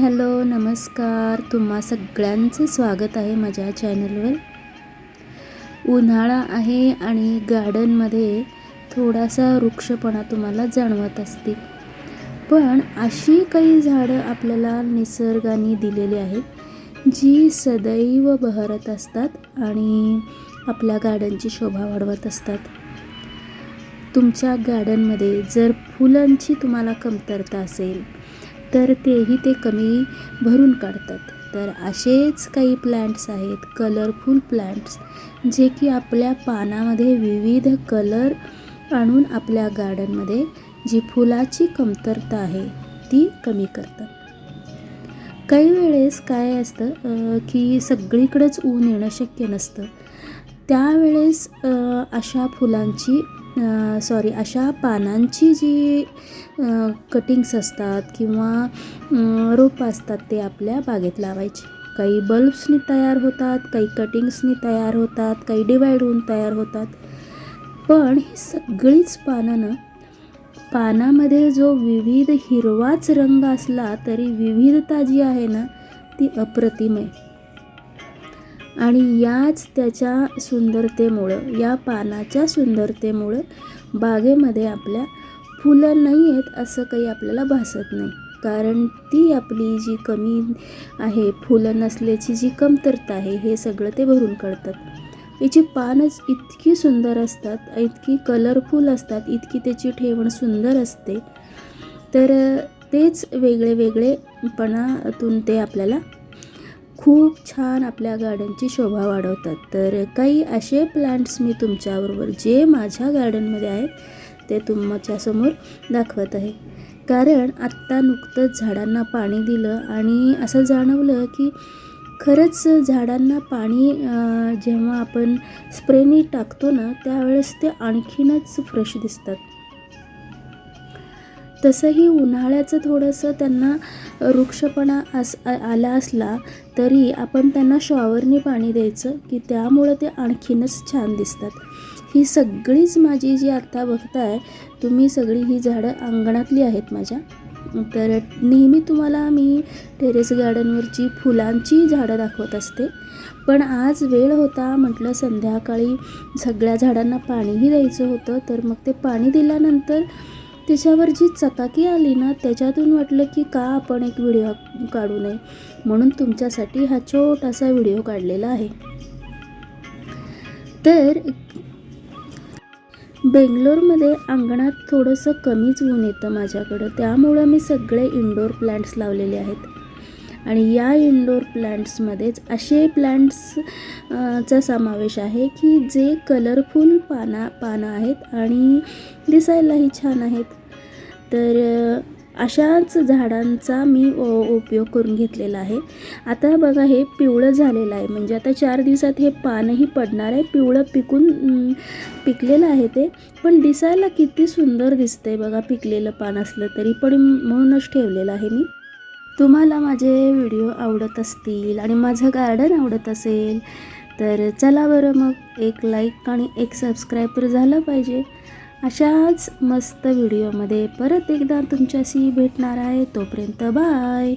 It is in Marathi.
हॅलो नमस्कार. तुम्हा सगळ्यांचं स्वागत आहे माझ्या चॅनलवर. उन्हाळा आहे आणि गार्डनमध्ये थोडासा वृक्षपणा तुम्हाला जाणवत असते पण अशी काही झाडं आपल्याला निसर्गाने दिलेली आहेत जी सदैव बहरत असतात आणि आपल्या गार्डनची शोभा वाढवत असतात. तुमच्या गार्डनमध्ये जर फुलांची तुम्हाला कमतरता असेल तर तेही ते कमी भरून काढतात. तर असेच काही प्लांट्स आहेत कलरफुल प्लांट्स जे की आपल्या पानामध्ये विविध कलर आणून आपल्या गार्डनमध्ये जी फुलाची कमतरता आहे ती कमी करतात. काही वेळेस काय असतं की सगळीकडेच ऊन येणं शक्य नसतं. त्यावेळेस अशा फुलांची सॉरी अशा पानांची जी कटिंग्स असतात किंवा रोप असतात ते आपल्या बागेत लावायचे. काही बल्ब्सनी तयार होतात काही कटिंग्सनी तयार होतात काही डिवाईड होऊन तयार होतात. पण ही सगळीच पानं ना पानामध्ये जो विविध हिरवाच रंग असला तरी विविधता जी आहे ना ती अप्रतिम आहे. आणि याच त्याच्या सुंदरतेमुळं या पानाच्या सुंदरतेमुळं बागेमध्ये आपल्या फुलं नाही आहेत असं काही आपल्याला भासत नाही. कारण ती आपली जी कमी आहे फुलं नसल्याची जी कमतरता आहे हे सगळं ते भरून काढतात. याची पानच इतकी सुंदर असतात इतकी कलरफुल असतात इतकी त्याची ठेवण सुंदर असते. तर तेच वेगळे वेगळेपणातून ते आपल्याला खूप छान आपल्या गार्डनची शोभा वाढवतात. तर काही असे प्लांट्स मी तुमच्याबरोबर जे माझ्या गार्डनमध्ये आहेत ते तुमच्यासमोर दाखवत आहे. कारण आत्ता नुकतंच झाडांना पाणी दिलं आणि असं जाणवलं की खरंच झाडांना पाणी जेव्हा आपण स्प्रेनी टाकतो ना त्यावेळेस ते आणखीनच फ्रेश दिसतात. तसंही उन्हाळ्याचं थोडंसं त्यांना वृक्षपणा अस आला असला तरी आपण त्यांना शॉवरनी पाणी द्यायचं की त्यामुळं ते आणखीनच छान दिसतात. ही सगळीच माझी जी आत्ता बघताय तुम्ही सगळी ही झाडं अंगणातली आहेत माझ्या. तर नेहमी तुम्हाला मी टेरेस गार्डनवरची फुलांची झाडं दाखवत असते. पण आज वेळ होता म्हटलं संध्याकाळी सगळ्या झाडांना पाणीही द्यायचं होतं तर मग ते पाणी दिल्यानंतर त्याच्यावर जी चकाकी आली ना त्याच्यातून वाटलं की का आपण एक व्हिडिओ काढू नये. म्हणून तुमच्यासाठी हा छोटासा व्हिडिओ काढलेला आहे. तर बेंगलोरमध्ये अंगणात थोडंसं कमीच ऊन येतं माझ्याकडं. त्यामुळं मी सगळे इंडोर प्लांट्स लावलेले आहेत. आणि या इनडोअर प्लांट्समध्येच असे प्लांट्स चा समावेश आहे की जे कलरफुल पाना पानं आहेत आणि दिसायलाही छान आहेत. तर अशाच झाडांचा मी उपयोग करून घेतलेला आहे. आता बघा हे पिवळं झालेलं आहे. म्हणजे आता चार दिवसात हे पानही पडणार आहे. पिवळं पिकून पिकलेलं आहे ते. पण दिसायला किती सुंदर दिसतंय बघा पिकलेलं पान असलं तरी पण म्हणूनच ठेवलेलं आहे मी. तुम्हाला माझे व्हिडिओ आवडत असतील आणि माझं गार्डन आवडत असेल तर चला बरं मग एक लाईक आणि एक सबस्क्राईब तर झालं पाहिजे. अशाच मस्त व्हिडिओमध्ये परत एकदा तुमच्याशी भेटणार आहे. तोपर्यंत बाय